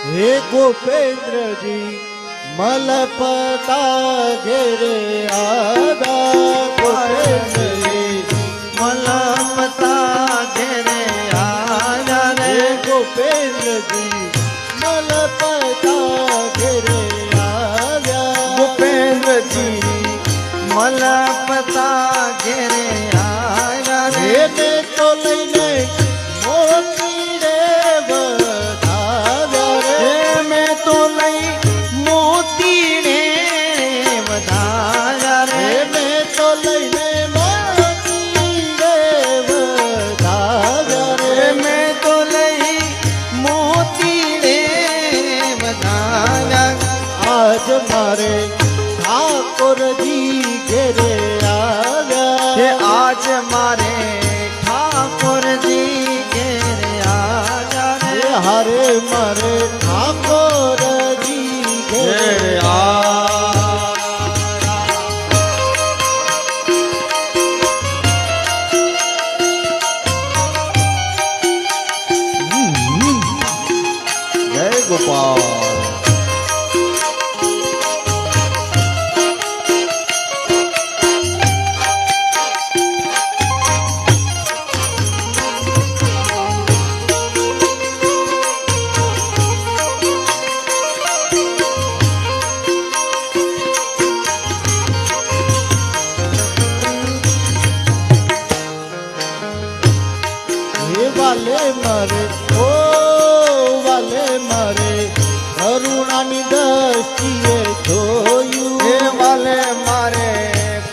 હે ગોપેન્દ્રજી મલપતા ઘેરે આવ્યા ગોપેન્દ્રજી. મલપતા ઘેરે આવ્યા રે. ગોપેન્દ્રજી મલપતા ઘેરે આવ્યા ગોપેન્દ્રજી મલપ હારે મારે ઠાકોરજી ગયા ગોપાલ વાલે મરે ઓ વાલે મરે કરુણાની દ્રષ્ટિએ જોયું. હે વાલે મારે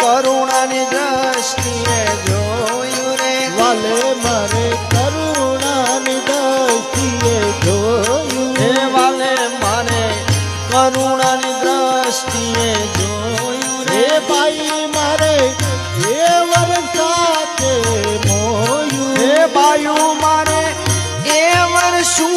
કરુણાની દ્રષ્ટિએ જોયું રે. વાલે મારે કરુણાની દ્રષ્ટિએ જોયું. હે વાલે મારે કરુણાની દ્રષ્ટિએ જોયું રે. ભાઈ મારે એ વરસાતે મોયું. હે બાયું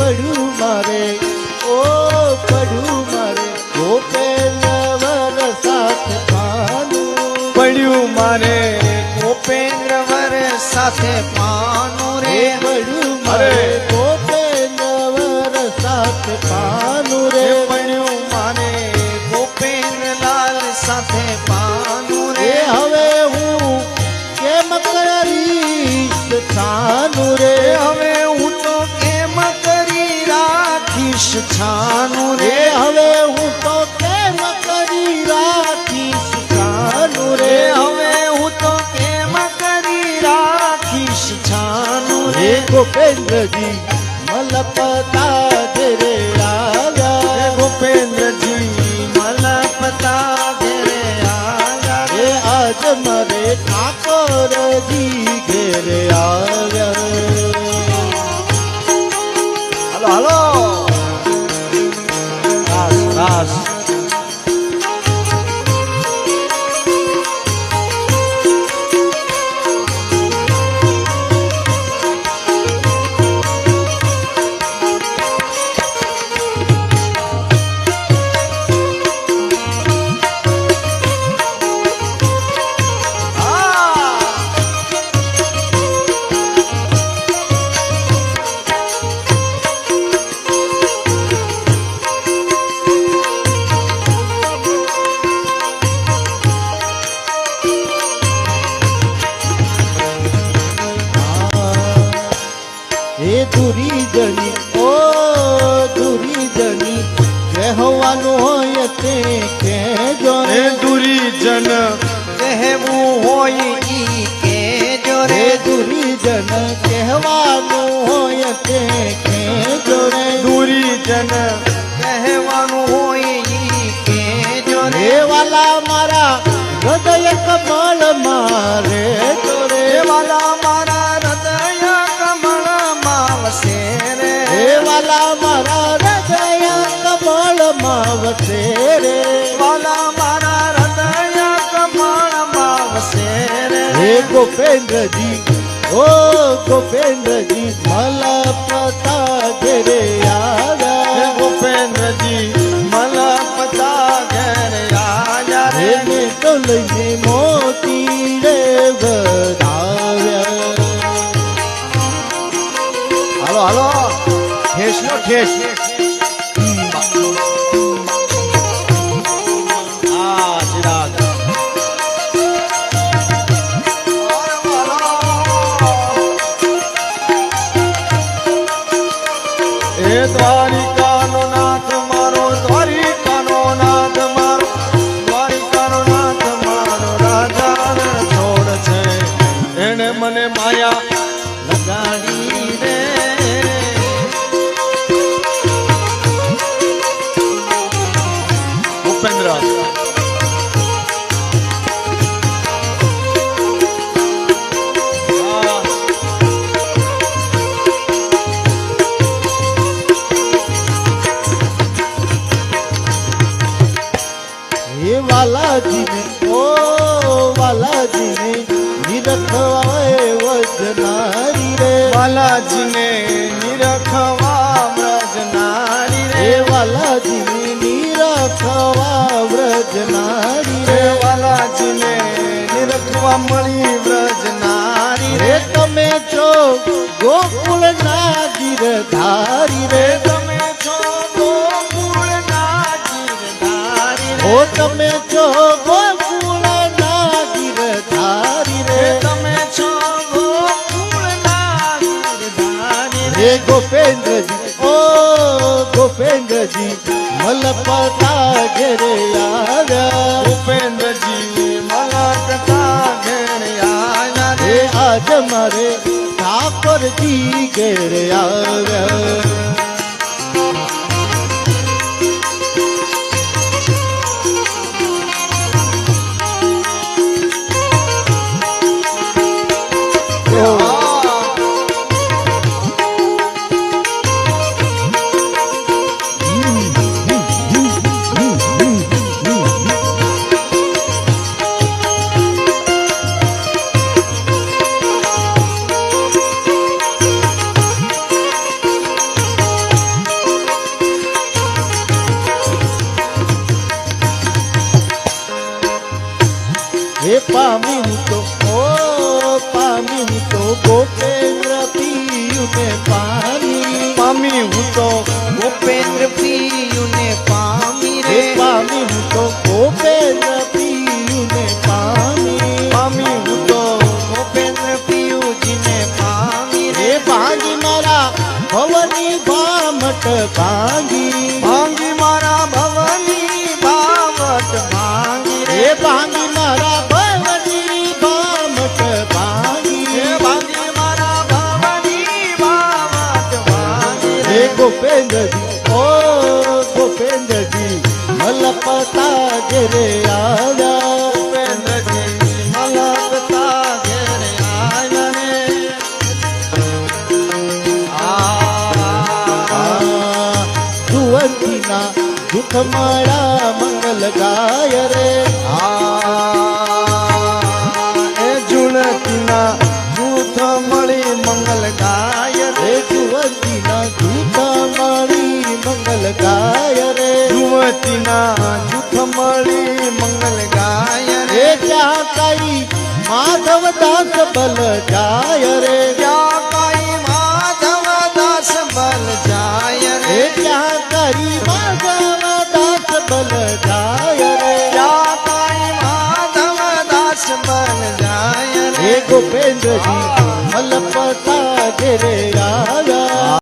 પડ્યું મારે ગોપેન્દ્રજી મલપતા ઘેરે આવ્યા ગોપેન્દ્રજી મલપતા ઘેરે આવ્યા આજ મરે ઠાકોરજી ઘેરે આવ્યા રહેવાનું હોય તે કે કેજો રે? દુરીજન. કહેવું હોય કે કેજો રે? દુરીજન. કહેવાનું હોય તે કેજો રે? દુરીજન. કહેવાનું હોય ઈ કેજો રે? વાલા મારા હૃદય કમળ મારે ગોપેન્દ્રજી ઓ ગોપેન્દ્રજી મલા પતા ઘેરે આવ્યા ભૂપેન્દ્રજી મલા પતા ઘેર આયા રે તો લઈને મોતી રે વધાવ્યા હાલો હાલો ઠેસ નો ઠેસ નિરખવાય વજનારી રે. બાલાજીને નિરખવા વ્રજનારી રે. બાલાજીને નિરખવા વ્રજનારી રે. બાલાજીને નિરખવા મળી વ્રજનારી રે. તમે છો ગોકુળ ના ગીરધારી રે. તમે છો ગોકુળના ગીરધારી રે. ઓ તમે છો હે ગોપેન્દ્રજી ઓ ગોપેન્દ્રજી મલપતા ઘેરે આવ્યા. ભૂપેન્દ્રજી મલકતા ઘેર આયા હે આજ મારે ઠાકોરજી ઘેરે આવ્યા. ભામટ ભાંગી. ભાંગી મારા ભવની ભાવટ ભાંગી રે. ભાંગી મારા ભવની ભામટ ભાંગી. ભાંગી મારા ભવની ભાવટ ભાંગી રે. ગોપેન્દ્રજી ઓ ગોપેન્દ્રજી મલપતા ઘરે આવ્યા જુવંતીના દુઃખ મારા મંગલ ગાય રે. એ જુણતીના જૂથ મળી મંગલ ગાય રે. જુવંતીના દુઃખ માળી મંગલ ગાય રે. યુવતીના જૂથ મળી મંગલ ગાય રે. ત્યાં કઈ માધવ દાસ બલ જાય રે.